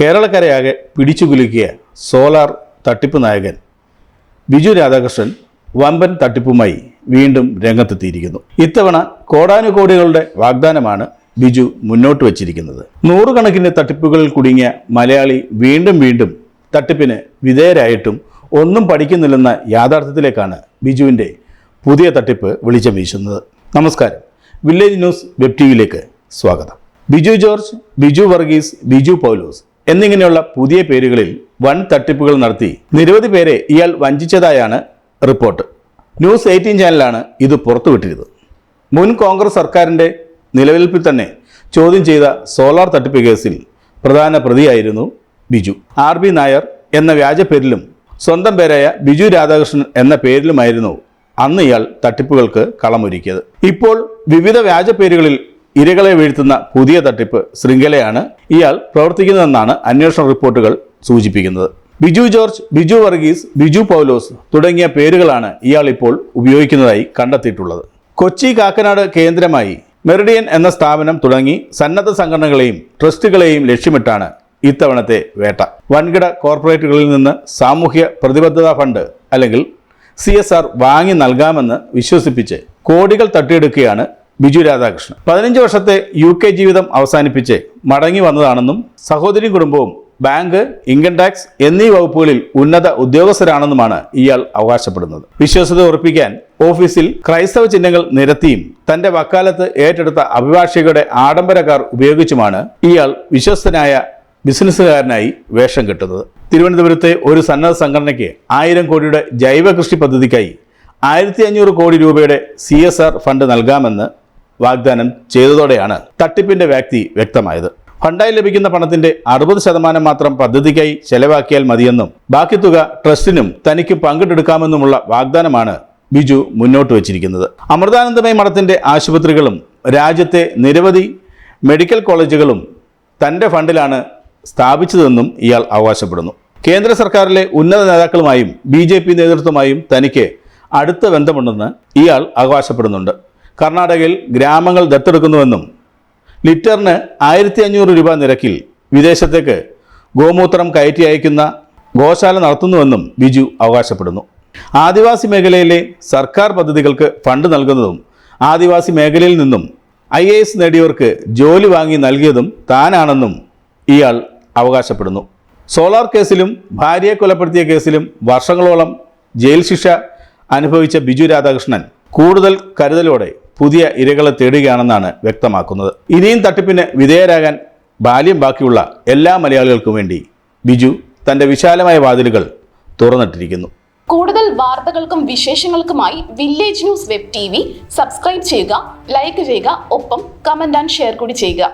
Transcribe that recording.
കേരളക്കരയാകെ പിടിച്ചുകുലുക്കിയ solar തട്ടിപ്പ് നായകൻ ബിജു രാധാകൃഷ്ണൻ വമ്പൻ തട്ടിപ്പുമായി വീണ്ടും രംഗത്തെത്തിയിരിക്കുന്നു. ഇത്തവണ കോടാനുകോടികളുടെ വാഗ്ദാനമാണ് ബിജു മുന്നോട്ട് വച്ചിരിക്കുന്നത്. നൂറുകണക്കിന് തട്ടിപ്പുകളിൽ കുടുങ്ങിയ മലയാളി വീണ്ടും വീണ്ടും തട്ടിപ്പിന് വിധേയരായിട്ടും ഒന്നും പഠിക്കുന്നില്ലെന്ന യാഥാർത്ഥ്യത്തിലേക്കാണ് ബിജുവിന്റെ പുതിയ തട്ടിപ്പ് വെളിച്ചം വീശുന്നത്. നമസ്കാരം. വില്ലേജ് ന്യൂസ് വെബ് ടി വിയിലേക്ക് സ്വാഗതം. ബിജു ജോർജ് ബിജു വർഗീസ് ബിജു പൗലോസ് എന്നിങ്ങനെയുള്ള പുതിയ പേരുകളിൽ വൻ തട്ടിപ്പുകൾ നടത്തി നിരവധി പേരെ ഇയാൾ വഞ്ചിച്ചതായാണ് റിപ്പോർട്ട്. ന്യൂസ് എയ്റ്റീൻ ചാനലാണ് ഇത് പുറത്തുവിട്ടിരുന്നത്. മുൻ കോൺഗ്രസ് സർക്കാരിന്റെ നിലനിൽപ്പിൽ തന്നെ ചോദ്യം ചെയ്ത സോളാർ തട്ടിപ്പ് കേസിൽ പ്രധാന പ്രതിയായിരുന്നു ബിജു. ആർ ബി നായർ എന്ന വ്യാജ പേരിലും സ്വന്തം പേരായ ബിജു രാധാകൃഷ്ണൻ എന്ന പേരിലുമായിരുന്നു അന്ന് ഇയാൾ തട്ടിപ്പുകൾക്ക് കളമൊരുക്കിയത്. ഇപ്പോൾ വിവിധ വ്യാജ പേരുകളിൽ ഇരകളെ വീഴ്ത്തുന്ന പുതിയ തട്ടിപ്പ് ശൃംഖലയാണ്. ഇയാൾ പ്രവർത്തിക്കുന്നതെന്നാണ് അന്വേഷണ റിപ്പോർട്ടുകൾ സൂചിപ്പിക്കുന്നത്. ബിജു ജോർജ് ബിജു വർഗീസ് ബിജു പൗലോസ് തുടങ്ങിയ പേരുകളാണ് ഇയാൾ ഇപ്പോൾ ഉപയോഗിക്കുന്നതായി കണ്ടെത്തിയിട്ടുള്ളത്. കൊച്ചി കാക്കനാട് കേന്ദ്രമായി മെറിഡിയൻ എന്ന സ്ഥാപനം തുടങ്ങി സന്നദ്ധ സംഘടനകളെയും ട്രസ്റ്റുകളെയും ലക്ഷ്യമിട്ടാണ് ഇത്തവണത്തെ വേട്ട. വൻകിട കോർപ്പറേറ്റുകളിൽ നിന്ന് സാമൂഹ്യ പ്രതിബദ്ധതാ ഫണ്ട് അല്ലെങ്കിൽ സി വാങ്ങി നൽകാമെന്ന് വിശ്വസിപ്പിച്ച് കോടികൾ തട്ടിയെടുക്കുകയാണ് ബിജു രാധാകൃഷ്ണൻ. പതിനഞ്ച് വർഷത്തെ യു കെ ജീവിതം അവസാനിപ്പിച്ച് മടങ്ങി വന്നതാണെന്നും സഹോദരി കുടുംബവും ബാങ്ക് ഇൻകം ടാക്സ് എന്നീ വകുപ്പുകളിൽ ഉന്നത ഉദ്യോഗസ്ഥരാണെന്നുമാണ് ഇയാൾ അവകാശപ്പെടുന്നത്. വിശ്വസത ഉറപ്പിക്കാൻ ഓഫീസിൽ ക്രൈസ്തവ ചിഹ്നങ്ങൾ നിരത്തിയും തന്റെ വക്കാലത്ത് ഏറ്റെടുത്ത അഭിഭാഷകരുടെ ആഡംബര കാർ ഉപയോഗിച്ചുമാണ് ഇയാൾ വിശ്വസ്തനായ ബിസിനസ്സുകാരനായി വേഷം കെട്ടുന്നത്. തിരുവനന്തപുരത്തെ ഒരു സന്നദ്ധ സംഘടനയ്ക്ക് ആയിരം കോടിയുടെ ജൈവ കൃഷി പദ്ധതിക്കായി ആയിരത്തി അഞ്ഞൂറ് കോടി രൂപയുടെ സി ഫണ്ട് നൽകാമെന്ന് വാഗ്ദാനം ചെയ്തതോടെയാണ് തട്ടിപ്പിന്റെ വ്യാപ്തി വ്യക്തമായത്. ഫണ്ടായി ലഭിക്കുന്ന പണത്തിന്റെ അറുപത് ശതമാനം മാത്രം പദ്ധതിക്കായി ചെലവാക്കിയാൽ മതിയെന്നും ബാക്കി തുക ട്രസ്റ്റിനും തനിക്ക് പങ്കിട്ടെടുക്കാമെന്നുമുള്ള വാഗ്ദാനമാണ് ബിജു മുന്നോട്ട് വച്ചിരിക്കുന്നത്. അമൃതാനന്ദമയ മഠത്തിന്റെ ആശുപത്രികളും രാജ്യത്തെ നിരവധി മെഡിക്കൽ കോളേജുകളും തന്റെ ഫണ്ടിലാണ് സ്ഥാപിച്ചതെന്നും ഇയാൾ അവകാശപ്പെടുന്നു. കേന്ദ്ര സർക്കാരിലെ ഉന്നത നേതാക്കളുമായും ബി നേതൃത്വമായും തനിക്ക് അടുത്ത ബന്ധമുണ്ടെന്ന് ഇയാൾ അവകാശപ്പെടുന്നുണ്ട്. കർണാടകയിൽ ഗ്രാമങ്ങൾ ദത്തെടുക്കുന്നുവെന്നും ലിറ്ററിന് ആയിരത്തി അഞ്ഞൂറ് രൂപ നിരക്കിൽ വിദേശത്തേക്ക് ഗോമൂത്രം കയറ്റി അയക്കുന്ന ഗോശാല നടത്തുന്നുവെന്നും ബിജു അവകാശപ്പെടുന്നു. ആദിവാസി മേഖലയിലെ സർക്കാർ പദ്ധതികൾക്ക് ഫണ്ട് നൽകുന്നതും ആദിവാസി മേഖലയിൽ നിന്നും ഐ എ എസ് നേടിയവർക്ക് ജോലി വാങ്ങി നൽകിയതും താനാണെന്നും ഇയാൾ അവകാശപ്പെടുന്നു. സോളാർ കേസിലും ഭാര്യയെ കൊലപ്പെടുത്തിയ കേസിലും വർഷങ്ങളോളം ജയിൽ ശിക്ഷ അനുഭവിച്ച ബിജു രാധാകൃഷ്ണൻ കൂടുതൽ കരുതലോടെ പുതിയ ഇരകളെ തേടുകയാണെന്നാണ് വ്യക്തമാക്കുന്നത്. ഇനിയും തട്ടിപ്പിന് വിധേയരാകാൻ ബാല്യം ബാക്കിയുള്ള എല്ലാ മലയാളികൾക്കും വേണ്ടി ബിജു തന്റെ വിശാലമായ വാതിലുകൾ തുറന്നിട്ടിരിക്കുന്നു. കൂടുതൽ വാർത്തകൾക്കും വിശേഷങ്ങൾക്കുമായി village news web T subscribe ചെയ്യുക ലൈക്ക് ചെയ്യുക ഒപ്പം കമന്റ് ആൻഡ് ഷെയർ കൂടി ചെയ്യുക.